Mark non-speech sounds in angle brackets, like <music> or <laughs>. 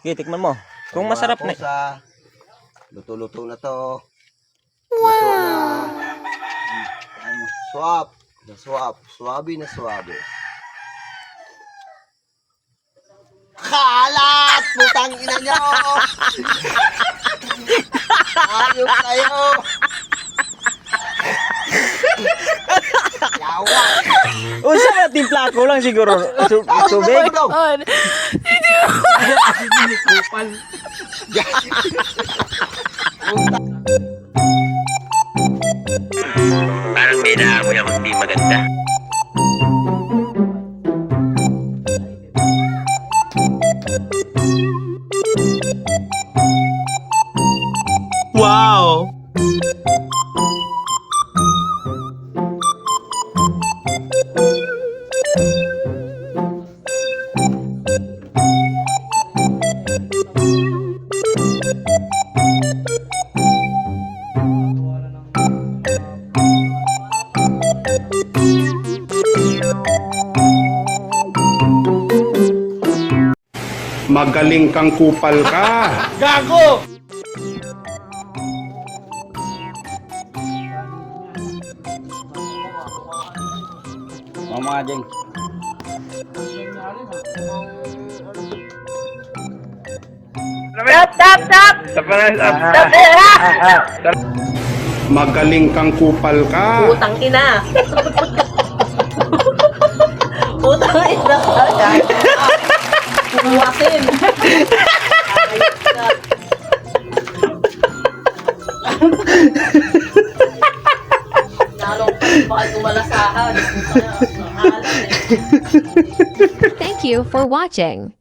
Okay, tikman mo. Kung masarap na. Pusa. Luto-luto na to. Luto na. Ano, Swap. Na swap. Swabe na swabe. Kalat! Putang ina nyo! <laughs> Ayok kayo! Timpla ko lang siguro. <laughs> Su- Tubig. God. Parang may naamoy ako hindi maganda. Wow! Magaling kang kupal ka. <laughs> Mga jeng. Stop, stop, stop! Magaling kang kupal ka. Utang ina. <laughs> Utang ina ka. Kuwasin. Lalong. <laughs> Thank you for watching.